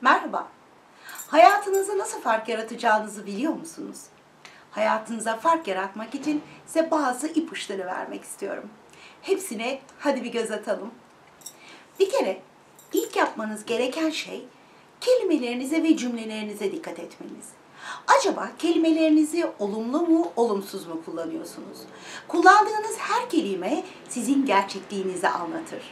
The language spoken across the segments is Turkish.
Merhaba. Hayatınızda nasıl fark yaratacağınızı biliyor musunuz? Hayatınıza fark yaratmak için size bazı ipuçları vermek istiyorum. Hepsine hadi bir göz atalım. Bir kere ilk yapmanız gereken şey kelimelerinize ve cümlelerinize dikkat etmeniz. Acaba kelimelerinizi olumlu mu, olumsuz mu kullanıyorsunuz? Kullandığınız her kelime sizin gerçekliğinizi anlatır.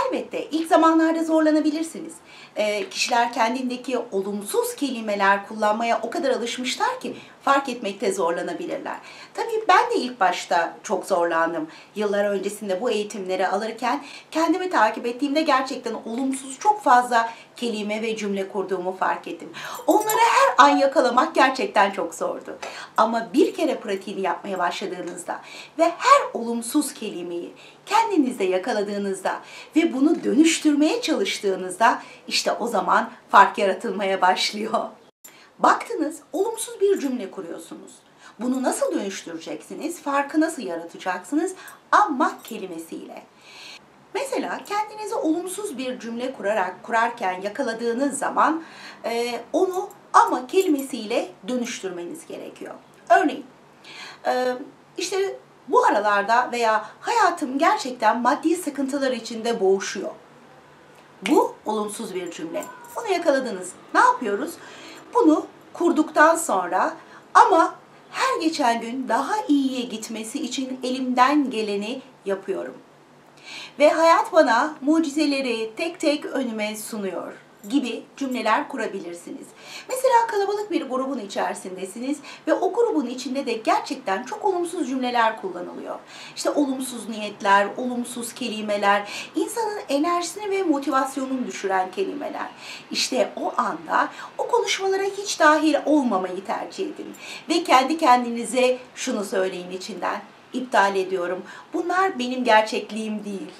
Elbette ilk zamanlarda zorlanabilirsiniz. Ee, kişiler kendindeki olumsuz kelimeler kullanmaya o kadar alışmışlar ki fark etmekte zorlanabilirler. Tabii ben de ilk başta çok zorlandım. Yıllar öncesinde bu eğitimleri alırken kendimi takip ettiğimde gerçekten olumsuz çok fazla kelime ve cümle kurduğumu fark ettim. Onları her an yakalamak gerçekten çok zordu. Ama bir kere pratiğini yapmaya başladığınızda ve her olumsuz kelimeyi kendinizde yakaladığınızda ve bunu dönüştürmeye çalıştığınızda işte o zaman fark yaratılmaya başlıyor. Baktınız olumsuz bir cümle kuruyorsunuz. Bunu nasıl dönüştüreceksiniz? Farkı nasıl yaratacaksınız? Ama kelimesiyle. Mesela kendinize olumsuz bir cümle kurarak kurarken yakaladığınız zaman e, onu ama kelimesiyle dönüştürmeniz gerekiyor. Örneğin e, işte bu aralarda veya hayatım gerçekten maddi sıkıntılar içinde boğuşuyor. Bu olumsuz bir cümle. Bunu yakaladınız. Ne yapıyoruz? Bunu kurduktan sonra ama her geçen gün daha iyiye gitmesi için elimden geleni yapıyorum. Ve hayat bana mucizeleri tek tek önüme sunuyor gibi cümleler kurabilirsiniz. Mesela kalabalık bir grubun içerisindesiniz ve o grubun içinde de gerçekten çok olumsuz cümleler kullanılıyor. İşte olumsuz niyetler, olumsuz kelimeler, insanın enerjisini ve motivasyonunu düşüren kelimeler. İşte o anda o konuşmalara hiç dahil olmamayı tercih edin ve kendi kendinize şunu söyleyin içinden. İptal ediyorum. Bunlar benim gerçekliğim değil.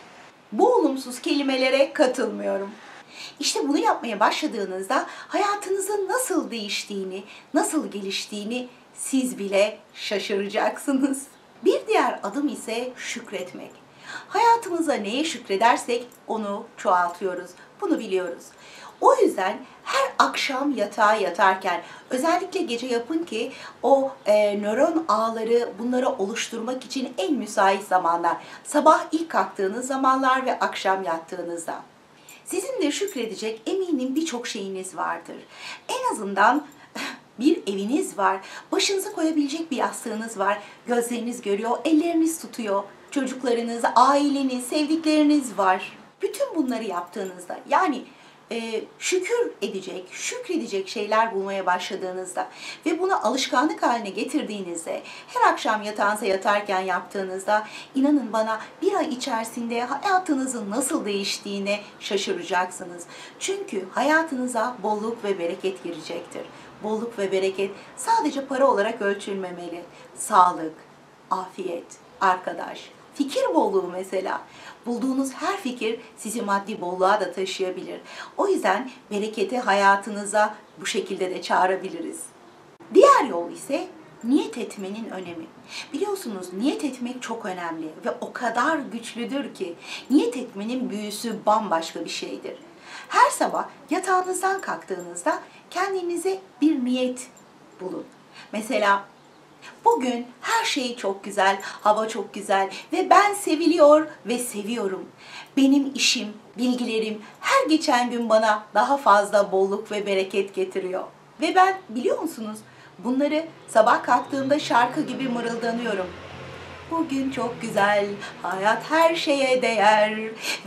Bu olumsuz kelimelere katılmıyorum. İşte bunu yapmaya başladığınızda hayatınızın nasıl değiştiğini, nasıl geliştiğini siz bile şaşıracaksınız. Bir diğer adım ise şükretmek. Hayatımıza neye şükredersek onu çoğaltıyoruz. Bunu biliyoruz. O yüzden her akşam yatağa yatarken özellikle gece yapın ki o e, nöron ağları bunları oluşturmak için en müsait zamanlar. Sabah ilk kalktığınız zamanlar ve akşam yattığınızda. Sizin de şükredecek eminim birçok şeyiniz vardır. En azından bir eviniz var, başınıza koyabilecek bir yastığınız var, gözleriniz görüyor, elleriniz tutuyor, çocuklarınız, aileniz, sevdikleriniz var. Bütün bunları yaptığınızda yani e, şükür edecek, şükredecek şeyler bulmaya başladığınızda ve bunu alışkanlık haline getirdiğinizde, her akşam yatağınıza yatarken yaptığınızda inanın bana bir ay içerisinde hayatınızın nasıl değiştiğine şaşıracaksınız. Çünkü hayatınıza bolluk ve bereket girecektir. Bolluk ve bereket sadece para olarak ölçülmemeli. Sağlık, afiyet, arkadaş, fikir bolluğu mesela. Bulduğunuz her fikir sizi maddi bolluğa da taşıyabilir. O yüzden bereketi hayatınıza bu şekilde de çağırabiliriz. Diğer yol ise niyet etmenin önemi. Biliyorsunuz niyet etmek çok önemli ve o kadar güçlüdür ki niyet etmenin büyüsü bambaşka bir şeydir. Her sabah yatağınızdan kalktığınızda kendinize bir niyet bulun. Mesela Bugün her şey çok güzel, hava çok güzel ve ben seviliyor ve seviyorum. Benim işim, bilgilerim her geçen gün bana daha fazla bolluk ve bereket getiriyor. Ve ben biliyor musunuz bunları sabah kalktığımda şarkı gibi mırıldanıyorum. Bugün çok güzel, hayat her şeye değer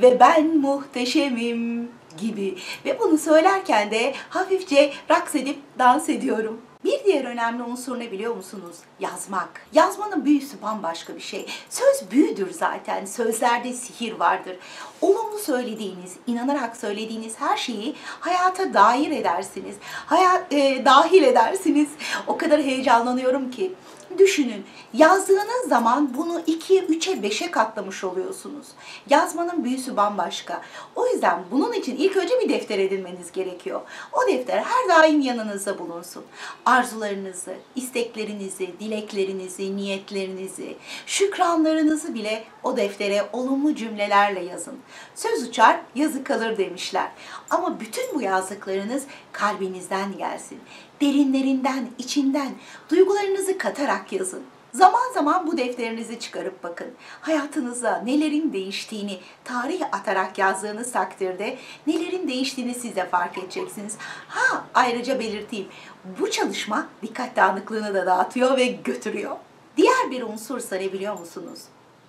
ve ben muhteşemim gibi. Ve bunu söylerken de hafifçe raks edip dans ediyorum. Bir diğer önemli unsur ne biliyor musunuz? Yazmak. Yazmanın büyüsü bambaşka bir şey. Söz büyüdür zaten. Sözlerde sihir vardır. Olumlu söylediğiniz, inanarak söylediğiniz her şeyi hayata dair edersiniz. Hayat, e, dahil edersiniz. O kadar heyecanlanıyorum ki. Düşünün, yazdığınız zaman bunu 2'ye, 3'e, 5'e katlamış oluyorsunuz. Yazmanın büyüsü bambaşka. O yüzden bunun için ilk önce bir defter edinmeniz gerekiyor. O defter her daim yanınızda bulunsun. Arzularınızı, isteklerinizi, dileklerinizi, niyetlerinizi, şükranlarınızı bile o deftere olumlu cümlelerle yazın. Söz uçar, yazı kalır demişler. Ama bütün bu yazdıklarınız kalbinizden gelsin. Derinlerinden, içinden, duygularınızı katarak yazın. Zaman zaman bu defterinizi çıkarıp bakın. Hayatınızda nelerin değiştiğini tarih atarak yazdığınız takdirde nelerin değiştiğini siz de fark edeceksiniz. Ha ayrıca belirteyim. Bu çalışma dikkat dağınıklığını da dağıtıyor ve götürüyor. Diğer bir unsursa ne biliyor musunuz?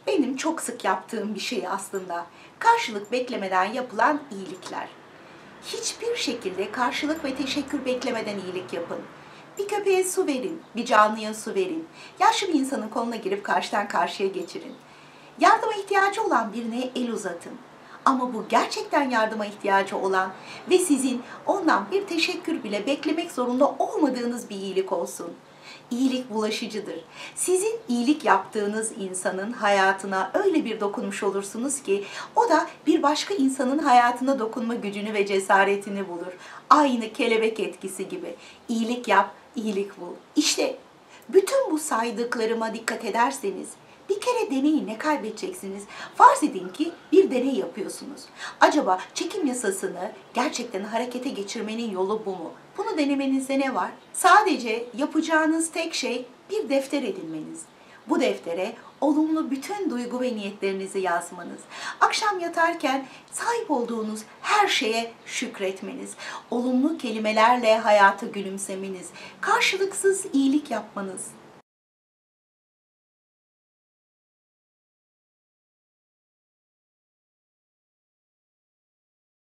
Benim çok sık yaptığım bir şey aslında. Karşılık beklemeden yapılan iyilikler. Hiçbir şekilde karşılık ve teşekkür beklemeden iyilik yapın. Bir köpeğe su verin, bir canlıya su verin. Yaşlı bir insanın koluna girip karşıdan karşıya geçirin. Yardıma ihtiyacı olan birine el uzatın. Ama bu gerçekten yardıma ihtiyacı olan ve sizin ondan bir teşekkür bile beklemek zorunda olmadığınız bir iyilik olsun. İyilik bulaşıcıdır. Sizin iyilik yaptığınız insanın hayatına öyle bir dokunmuş olursunuz ki o da bir başka insanın hayatına dokunma gücünü ve cesaretini bulur. Aynı kelebek etkisi gibi. İyilik yap, iyilik bul. İşte bütün bu saydıklarıma dikkat ederseniz bir kere deneyin ne kaybedeceksiniz? Farz edin ki bir deney yapıyorsunuz. Acaba çekim yasasını gerçekten harekete geçirmenin yolu bu mu? Bunu denemenizde ne var? Sadece yapacağınız tek şey bir defter edinmeniz. Bu deftere olumlu bütün duygu ve niyetlerinizi yazmanız. Akşam yatarken sahip olduğunuz her şeye şükretmeniz. Olumlu kelimelerle hayata gülümsemeniz. Karşılıksız iyilik yapmanız